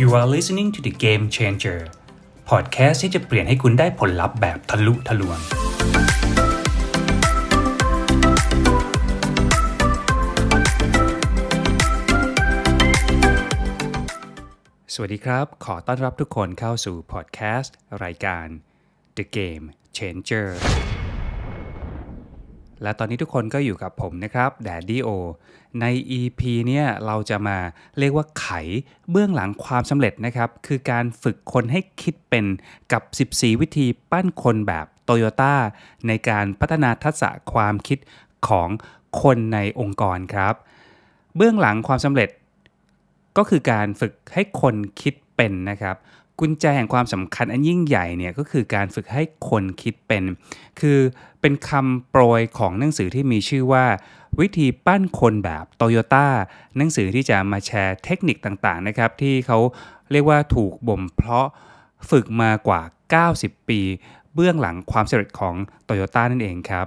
You are listening to the Game Changer podcast ที่จะเปลี่ยนให้คุณได้ผลลัพธ์แบบทะลุทะลวง สวัสดีครับ ขอต้อนรับทุกคนเข้าสู่พอดแคสต์รายการ The Game Changer และตอนนี้ทุกคนก็อยู่กับผมนะครับแดดดี้โอใน EP เนี่ยเราจะมาเรียกว่าไขเบื้องหลังความสำเร็จนะครับ คือการฝึกคนให้คิดเป็นกับ 14 วิธีปั้นคนแบบโตโยต้าในการพัฒนาทักษะความคิดของคนในองค์กรครับ เบื้องหลังความสำเร็จก็คือการฝึกให้คนคิดเป็นนะครับ กุญแจแห่งความสำคัญอันยิ่งใหญ่เนี่ยก็คือการฝึกให้คนคิดเป็น คือเป็นคำโปรยของหนังสือที่มีชื่อว่า วิธีปั้นคนแบบโตโยต้าหนังสือที่จะมาแชร์เทคนิคต่างๆนะครับ ที่เขาเรียกว่าถูกบ่มเพาะฝึกมากว่า 90 ปี เบื้องหลังความสำเร็จของโตโยต้านั่นเองครับ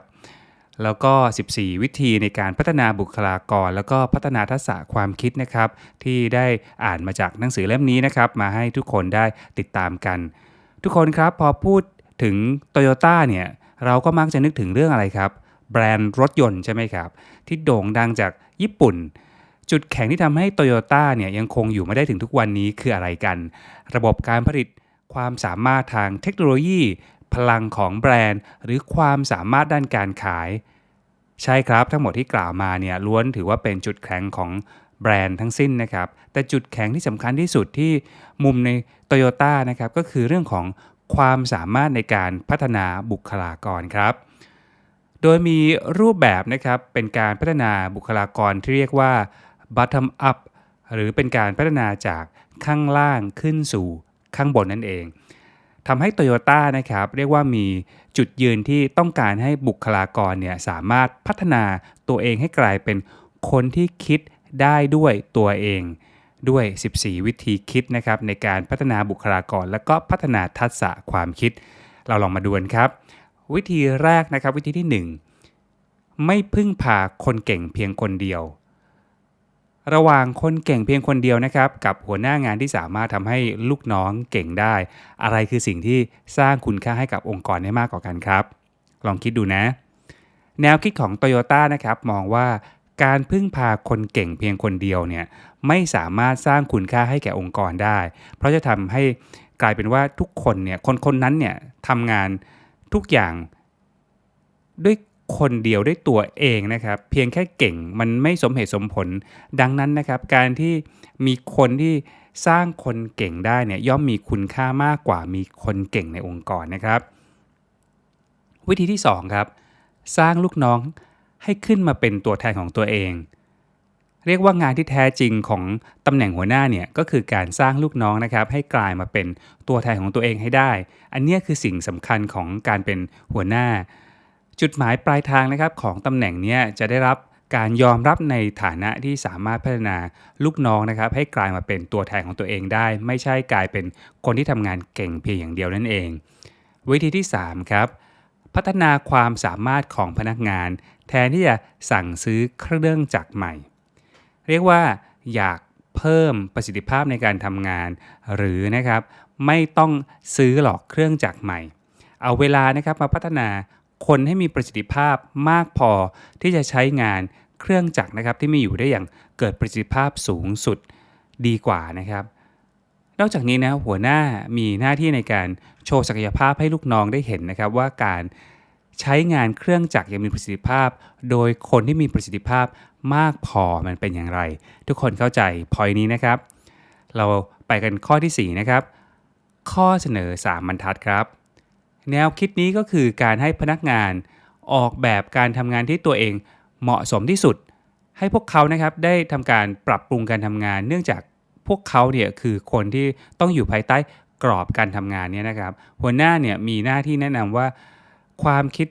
แล้วก็ 14 วิธีในการพัฒนาบุคลากร แล้วก็พัฒนาทักษะความคิดนะครับ ที่ได้อ่านมาจากหนังสือเล่มนี้นะครับ มาให้ทุกคนได้ติดตามกัน ทุกคนครับพอพูดถึงโตโยต้าเนี่ยเราก็มักจะนึกถึงเรื่องอะไรครับ แบรนด์รถยนต์ใช่ไหมครับ ที่โด่งดังจากญี่ปุ่น จุดแข็งที่ทำให้โตโยต้าเนี่ยยังคงอยู่มาได้ถึงทุกวันนี้คืออะไรกัน ระบบการผลิตความสามารถทางเทคโนโลยี พลังของแบรนด์ หรือความสามารถด้านการขาย ใช่ครับทั้งหมดที่กล่าวมาเนี่ยล้วนถือว่าเป็นจุดแข็งของแบรนด์ทั้งสิ้นนะครับแต่จุดแข็งที่สำคัญที่สุดที่มุมใน t o y ยต้นะครับก็คือเรื่องของความสามารถในการพัฒนาบุคลากรครับ โดยมีรูปแบบนะครับเป็นการพัฒนาบุคลากรที่เรียกว่า bottom up หรือเป็นการพัฒนาจากข้างล่างขึ้นสู่ข้างบนนั่นเอง ทำให้โตโยต้านะครับเรียกว่ามีจุดยืนที่ต้องการให้บุคลากรเนี่ยสามารถพัฒนาตัวเองให้กลายเป็นคนที่คิดได้ด้วยตัวเองด้วย 14 วิธีคิดนะครับในการพัฒนาบุคลากร และก็พัฒนาทักษะความคิด เราลองมาดูกันครับ วิธีแรกนะครับวิธีที่ 1 ไม่พึ่งพาคนเก่งเพียงคนเดียว ระหว่างคนเก่งเพียงคนเดียวนะครับ กับหัวหน้างานที่สามารถทำให้ลูกน้องเก่งได้ อะไรคือสิ่งที่สร้างคุณค่าให้กับองค์กรได้มากกว่ากันครับ ลองคิดดูนะ แนวคิดของ Toyota นะครับมองว่าการพึ่งพาคนเก่งเพียงคนเดียวเนี่ยไม่สามารถสร้างคุณค่าให้แก่องค์กรได้ เพราะจะทำให้กลายเป็นว่าทุกคนเนี่ยคนคนนั้นเนี่ยทำงานทุกอย่างด้วย คนเดียวด้วยตัวเองนะครับ เพียงแค่เก่งมันไม่สมเหตุสมผล ดังนั้นนะครับ การที่มีคนที่สร้างคนเก่งได้เนี่ยย่อมมีคุณค่ามากกว่ามีคนเก่งในองค์กรนะครับ วิธีที่ 2 ครับ สร้างลูกน้องให้ขึ้นมาเป็นตัวแทนของตัวเอง เรียกว่างานที่แท้จริงของตำแหน่งหัวหน้าเนี่ยก็คือการสร้างลูกน้องนะครับ ให้กลายมาเป็นตัวแทนของตัวเองให้ได้ อันนี้คือสิ่งสำคัญของการเป็นหัวหน้า จุดหมายปลายทางนะครับของตำแหน่งนี้จะได้รับการยอมรับในฐานะที่สามารถพัฒนาลูกน้องนะครับ ให้กลายมาเป็นตัวแทนของตัวเองได้ ไม่ใช่กลายเป็นคนที่ทำงานเก่งเพียงอย่างเดียวนั่นเอง วิธีที่ 3 ครับ พัฒนาความสามารถของพนักงาน แทนที่จะสั่งซื้อเครื่องจักรใหม่ เรียกว่าอยากเพิ่มประสิทธิภาพในการทำงาน หรือนะครับไม่ต้องซื้อหรอกเครื่องจักรใหม่ เอาเวลานะครับมาพัฒนา คนให้มีประสิทธิภาพมากพอที่จะใช้งานเครื่องจักรนะครับที่มีอยู่ได้อย่างเกิดประสิทธิภาพสูงสุดดีกว่านะครับ นอกจากนี้นะหัวหน้ามีหน้าที่ในการโชว์ศักยภาพให้ลูกน้องได้เห็นนะครับ ว่าการใช้งานเครื่องจักรย่างมีประสิทธิภาพ โดยคนที่มีประสิทธิภาพมากพอมันเป็นอย่างไร ทุกคนเข้าใจพอยนี้นะครับ เราไปกันข้อที่ 4 นะครับ ข้อเสนอ 3 บรรทัดครับ แนวคิดนี้ก็คือการให้พนักงานออกแบบการทำงานที่ตัวเองเหมาะสมที่สุด ให้พวกเขานะครับได้ทำการปรับปรุงการทำงาน เนื่องจากพวกเขาเนี่ยคือคนที่ต้องอยู่ภายใต้กรอบการทำงานเนี่ยนะครับ หัวหน้าเนี่ยมีหน้าที่แนะนำว่าความคิด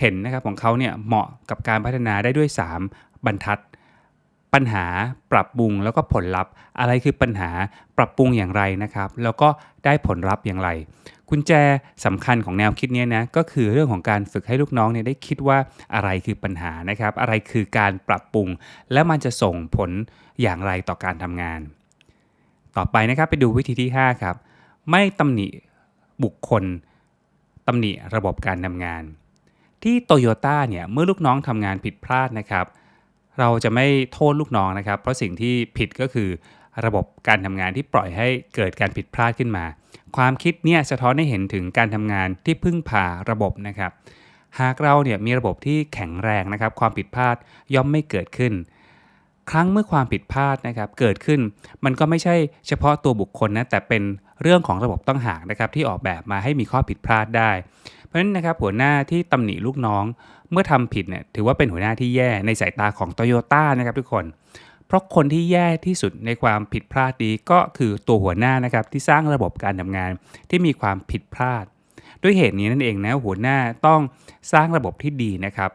เห็นนะครับของเขาเนี่ยเหมาะกับการพัฒนาได้ด้วย 3 บรรทัด ปัญหาปรับปรุงแล้วก็ผลลัพธ์ อะไรคือปัญหาปรับปรุงอย่างไรนะครับ แล้วก็ได้ผลลัพธ์อย่างไร กุญแจสำคัญของแนวคิดนี้นะก็คือเรื่องของการฝึกให้ลูกน้องเนี่ยได้คิดว่าอะไรคือปัญหานะครับ อะไรคือการปรับปรุง และมันจะส่งผลอย่างไรต่อการทำงาน ต่อไปนะครับไปดูวิธีที่ 5 ครับ ไม่ตำหนิบุคคลตำหนิระบบการทำงาน ที่โตโยต้าเนี่ยเมื่อลูกน้องทำงานผิดพลาดนะครับ เราจะไม่โทษลูกน้องนะครับ เพราะสิ่งที่ผิดก็คือระบบการทำงานที่ปล่อยให้เกิดการผิดพลาดขึ้นมา ความคิดเนี่ยสะท้อนให้เห็นถึงการทำงานที่พึ่งพาระบบนะครับ หากเราเนี่ยมีระบบที่แข็งแรงนะครับ ความผิดพลาดย่อมไม่เกิดขึ้น ครั้งเมื่อความผิดพลาดนะครับ เกิดขึ้น มันก็ไม่ใช่เฉพาะตัวบุคคลนะแต่เป็นเรื่องของระบบต้องหากนะครับ ที่ออกแบบมาให้มีข้อผิดพลาดได้ ราะฉะนั้นนะครับหัวหน้าที่ตำหนิลูกน้องเมื่อทำผิดเนี่ยถือว่าเป็นหัวหน้าที่แย่ในสายตาของโตโยต้านะครับทุกคน เพราะคนที่แย่ที่สุดในความผิดพลาดนี้ก็คือตัวหัวหน้านะครับที่สร้างระบบการทำงานที่มีความผิดพลาด ด้วยเหตุนี้นั่นเองนะหัวหน้าต้องสร้างระบบที่ดีนะครับ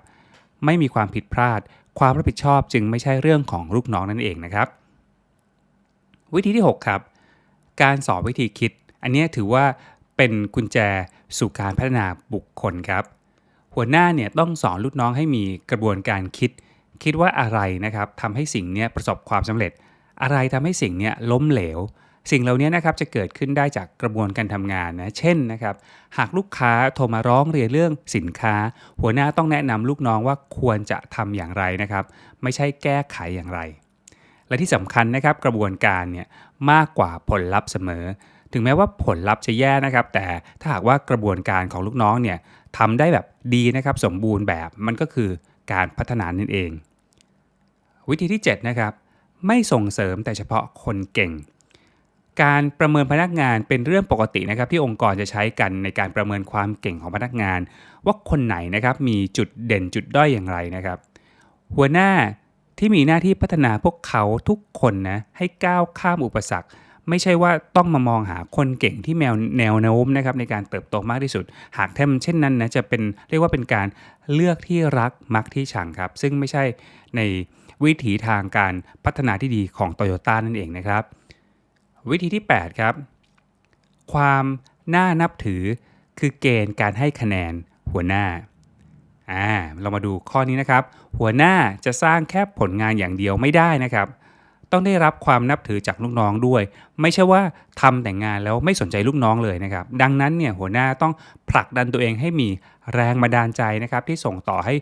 ไม่มีความผิดพลาด ความรับผิดชอบจึงไม่ใช่เรื่องของลูกน้องนั่นเองนะครับ วิธีที่ 6 ครับ การสอนวิธีคิด อันนี้ถือว่าเป็นกุญแจ สู่การพัฒนาบุคคลครับ หัวหน้าเนี่ยต้องสอนลูกน้องให้มีกระบวนการคิด คิดว่าอะไรนะครับทำให้สิ่งนี้ประสบความสำเร็จ อะไรทำให้สิ่งนี้ล้มเหลว สิ่งเหล่านี้นะครับจะเกิดขึ้นได้จากกระบวนการทำงานนะเช่นนะครับ หากลูกค้าโทรมาร้องเรียนเรื่องสินค้า หัวหน้าต้องแนะนำลูกน้องว่าควรจะทำอย่างไรนะครับ ไม่ใช่แก้ไขอย่างไรและที่สำคัญนะครับกระบวนการเนี่ยมากกว่าผลลัพธ์เสมอ ถึงแม้ว่าผลลัพธ์จะแย่นะครับ แต่ถ้าหากว่ากระบวนการของลูกน้องเนี่ยทำได้แบบดีนะครับสมบูรณ์แบบมันก็คือการพัฒนานั่นเอง วิธีที่ 7 นะครับ ไม่ส่งเสริมแต่เฉพาะคนเก่ง การประเมินพนักงานเป็นเรื่องปกตินะครับ ที่องค์กรจะใช้กันในการประเมินความเก่งของพนักงาน ว่าคนไหนนะครับมีจุดเด่นจุดด้อยอย่างไรนะครับ หัวหน้าที่มีหน้าที่พัฒนาพวกเขาทุกคนนะให้ก้าวข้ามอุปสรรค ไม่ใช่ว่าต้องมามองหาคนเก่งที่แนวแนวโน้มนะครับในการเติบโตมากที่สุด หากแทมเช่นนั้นนะจะเป็นเรียกว่าเป็นการเลือกที่รักมักที่ชังครับ ซึ่งไม่ใช่ในวิถีทางการพัฒนาที่ดีของโตโยต้านั่นเองนะครับ วิธีที่ 8 ครับ ความน่านับถือคือเกณฑ์การให้คะแนนหัวหน้าอ่าเรามาดูข้อนี้นะครับ หัวหน้าจะสร้างแค่ผลงานอย่างเดียวไม่ได้นะครับ ต้องได้รับความนับถือจากลูกน้องด้วย ไม่ใช่ว่าทำแต่งงานแล้วไม่สนใจลูกน้องเลยนะครับ ดังนั้นเนี่ยหัวหน้าต้องผลักดันตัวเองให้มีแรงบันดาลใจนะครับที่ส่งต่อให้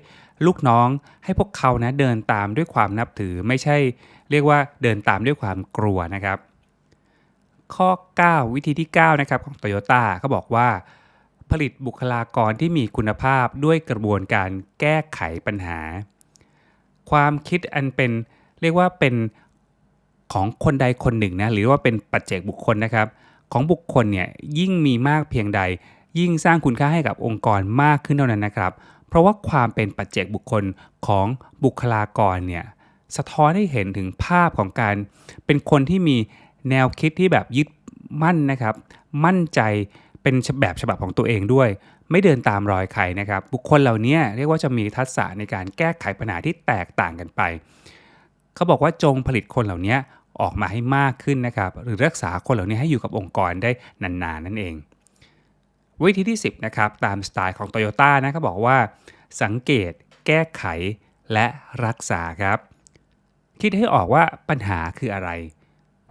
ลูกน้องให้พวกเขานะเดินตามด้วยความนับถือไม่ใช่ เรียกว่าเดินตามด้วยความกลัวนะครับ ข้อ 9 วิธีที่ 9 นะครับของ Toyota เขาบอกว่าผลิตบุคลากรที่มีคุณภาพด้วยกระบวนการแก้ไขปัญหา ความคิดอันเป็นเรียกว่าเป็น ของคนใดคนหนึ่งนะหรือว่าเป็นปัจเจกบุคคลนะครับ ของบุคคลเนี่ยยิ่งมีมากเพียงใด ยิ่งสร้างคุณค่าให้กับองค์กรมากขึ้นเท่านั้นนะครับ เพราะว่าความเป็นปัจเจกบุคคลของบุคลากรเนี่ยสะท้อนให้เห็นถึงภาพของการ เป็นคนที่มีแนวคิดที่แบบยึดมั่นนะครับ มั่นใจเป็นแบบฉบับของตัวเองด้วย ไม่เดินตามรอยใครนะครับ บุคคลเหล่านี้เรียกว่าจะมีทักษะในการแก้ไขปัญหาที่แตกต่างกันไป เขาบอกว่าจงผลิตคนเหล่านี้ ออกมาให้มากขึ้นนะครับหรือรักษาคนเหล่านี้ให้อยู่กับองค์กรได้นานๆนั่นเอง วิธีที่ 10นะครับตามสไตล์ของ Toyota นะเขาบอกว่า สังเกต แก้ไขและรักษาครับ คิดให้ออกว่าปัญหาคืออะไร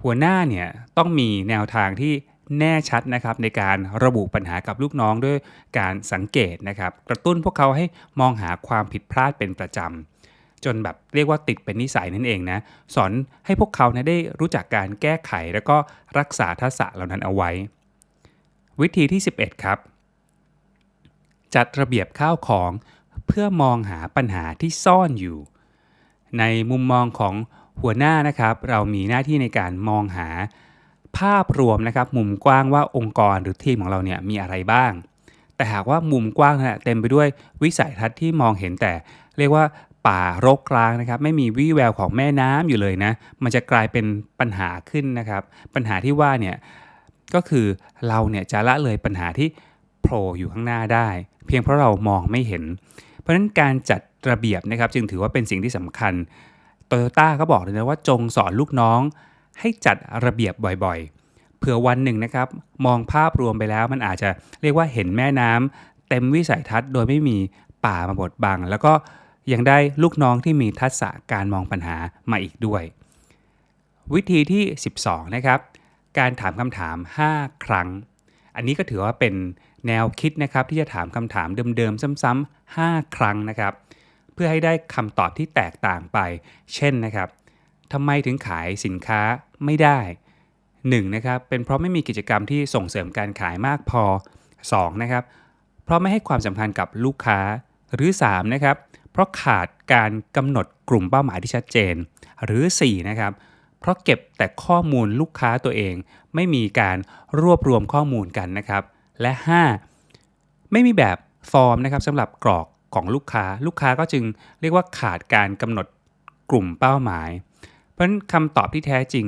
หัวหน้าเนี่ยต้องมีแนวทางที่แน่ชัดนะครับในการระบุปัญหากับลูกน้องด้วยการสังเกตนะครับ กระตุ้นพวกเขาให้มองหาความผิดพลาดเป็นประจำ จนแบบเรียกว่าติดเป็นนิสัยนั่นเองนะ สอนให้พวกเขานะได้รู้จักการแก้ไขแล้วก็รักษาทักษะเหล่านั้นเอาไว้ วิธีที่ 11 ครับ จัดระเบียบข้าวของเพื่อมองหาปัญหาที่ซ่อนอยู่ ในมุมมองของหัวหน้านะครับ เรามีหน้าที่ในการมองหาภาพรวมนะครับ มุมกว้างว่าองค์กรหรือทีมของเราเนี่ยมีอะไรบ้าง แต่หากว่ามุมกว้างนะเต็มไปด้วยวิสัยทัศน์ที่มองเห็นแต่ เรียกว่า ป่ารกร้างนะครับไม่มีวี่แววของแม่น้ำอยู่เลยนะ มันจะกลายเป็นปัญหาขึ้นนะครับ ปัญหาที่ว่าเนี่ยก็คือเราเนี่ยจะละเลยปัญหาที่โผล่อยู่ข้างหน้าได้ เพียงเพราะเรามองไม่เห็น เพราะฉะนั้นการจัดระเบียบนะครับจึงถือว่าเป็นสิ่งที่สำคัญโตโยต้าก็บอกเลยนะว่าจงสอนลูกน้อง ให้จัดระเบียบบ่อยๆ เผื่อวันหนึ่งนะครับมองภาพรวมไปแล้วมันอาจจะเรียกว่าเห็นแม่น้ำเต็มวิสัยทัศน์โดยไม่มีป่ามาบดบัง แล้วก็ ยังได้ลูกน้องที่มีทักษะการมองปัญหามาอีกด้วย วิธีที่ 12 นะครับ การถามคำถาม 5 ครั้ง อันนี้ก็ถือว่าเป็นแนวคิดนะครับที่จะถามคำถามเดิมๆ ซ้ำๆ5 ครั้งนะครับ เพื่อให้ได้คำตอบที่แตกต่างไป เช่นนะครับทำไมถึงขายสินค้าไม่ได้ 1. นะครับเป็นเพราะไม่มีกิจกรรมที่ส่งเสริมการขายมากพอ 2. นะครับเพราะไม่ให้ความสำคัญกับลูกค้าหรือ 3. นะครับ ราะขาดการกำหนดกลุ่มเป้าหมายที่ชัดเจน หรือ 4. นะครับ เพราะเก็บแต่ข้อมูลลูกค้าตัวเอง ไม่มีการรวบรวมข้อมูลกันนะครับ และ 5. ไม่มีแบบฟอร์มนะครับสำหรับกรอกของลูกค้า ลูกค้าก็จึงเรียกว่าขาดการกำหนดกลุ่มเป้าหมาย เพราะฉะนั้นคำตอบที่แท้จริง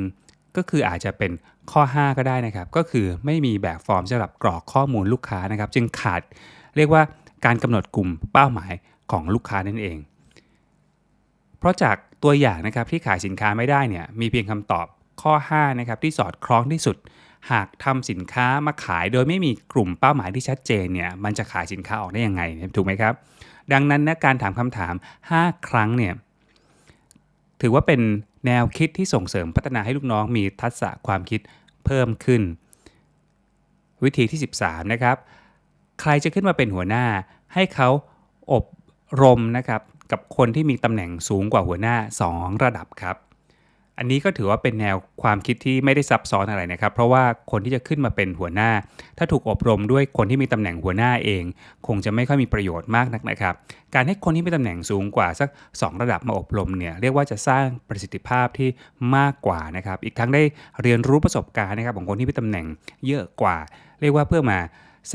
ก็คืออาจจะเป็นข้อ 5 ก็ได้นะครับ ก็คือไม่มีแบบฟอร์มสำหรับกรอกข้อมูลลูกค้านะครับ จึงขาดเรียกว่าการกำหนดกลุ่มเป้าหมาย ของลูกค้านั่นเอง เพราะจากตัวอย่างนะครับที่ขายสินค้าไม่ได้เนี่ยมีเพียงคำตอบข้อ5นะครับที่สอดคล้องที่สุด หากทำสินค้ามาขายโดยไม่มีกลุ่มเป้าหมายที่ชัดเจนเนี่ยมันจะขายสินค้าออกได้ยังไงถูกไหมครับ ดังนั้นนะการถามคำถาม 5 ครั้งเนี่ยถือว่าเป็นแนวคิดที่ส่งเสริมพัฒนาให้ลูกน้องมีทักษะความคิดเพิ่มขึ้น วิธีที่ 13 นะครับ ใครจะขึ้นมาเป็นหัวหน้าให้เขาอบ รมนะครับกับคนที่มีตำแหน่งสูงกว่าหัวหน้า 2 ระดับครับ อันนี้ก็ถือว่าเป็นแนวความคิดที่ไม่ได้ซับซ้อนอะไรนะครับ เพราะว่าคนที่จะขึ้นมาเป็นหัวหน้า ถ้าถูกอบรมด้วยคนที่มีตำแหน่งหัวหน้าเอง คงจะไม่ค่อยมีประโยชน์มากนักนะครับ การให้คนที่มีตำแหน่งสูงกว่าสัก 2 ระดับมาอบรมเนี่ยเรียกว่าจะสร้างประสิทธิภาพที่มากกว่านะครับ อีกทั้งได้เรียนรู้ประสบการณ์นะครับของคนที่มีตำแหน่งเยอะกว่า เรียกว่าเพื่อมา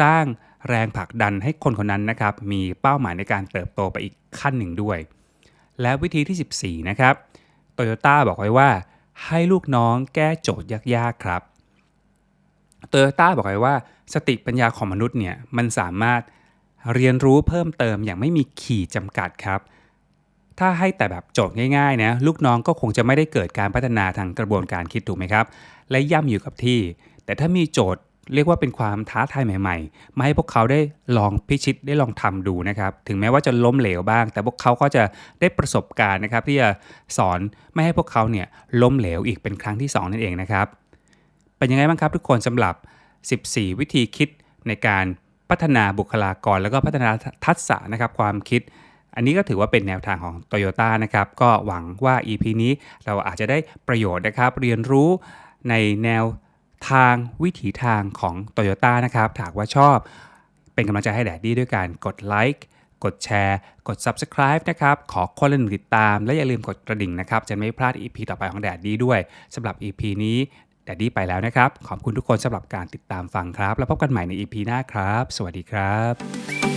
สร้าง แรงผลักดันให้คนคนนั้นนะครับมีเป้าหมายในการเติบโตไปอีกขั้นหนึ่งด้วย และวิธีที่ 14 นะครับโตโยต้าบอกไว้ว่า ให้ลูกน้องแก้โจทย์ยากๆครับโตโยต้าบอกไว้ว่า สติปัญญาของมนุษย์เนี่ยมันสามารถเรียนรู้เพิ่มเติมอย่างไม่มีขีดจำกัดครับ ถ้าให้แต่แบบโจทย์ง่ายๆนะลูกน้องก็คงจะไม่ได้เกิดการพัฒนาทางกระบวนการคิดถูกไหมครับ และย่ำอยู่กับที่ แต่ถ้ามีโจทย์ เรียกว่าเป็นความท้าทายใหม่ๆ มาให้พวกเขาได้ลองพิชิตได้ลองทำดูนะครับ ถึงแม้ว่าจะล้มเหลวบ้าง แต่พวกเขาก็จะได้ประสบการณ์นะครับ ที่จะสอนไม่ให้พวกเขาเนี่ยล้มเหลวอีกเป็นครั้งที่ 2 นั่นเองนะครับ เป็นยังไงบ้างครับทุกคนสำหรับ 14 วิธีคิดในการพัฒนาบุคลากร แล้วก็พัฒนาทักษะนะครับความคิด อันนี้ก็ถือว่าเป็นแนวทางของ Toyota นะครับ ก็หวังว่า EP นี้เราอาจจะได้ประโยชน์นะครับ เรียนรู้ในแนว ทางวิถีทางของ Toyota นะครับถาหากว่าชอบเป็นกำลังใจให้แดดดี้ด้วยการกดไลค์กดแชร์ กด Subscribe นะครับ ขอคนละหนึ่งติดตาม และอย่าลืมกดกระดิ่งนะครับ จะไม่พลาด EP ต่อไปของแดดดี้ด้วยสำหรับ EP นี้แดดดี้ไปแล้วนะครับ ขอบคุณทุกคนสำหรับการติดตามฟังครับ แล้วพบกันใหม่ใน EP หน้าครับ สวัสดีครับ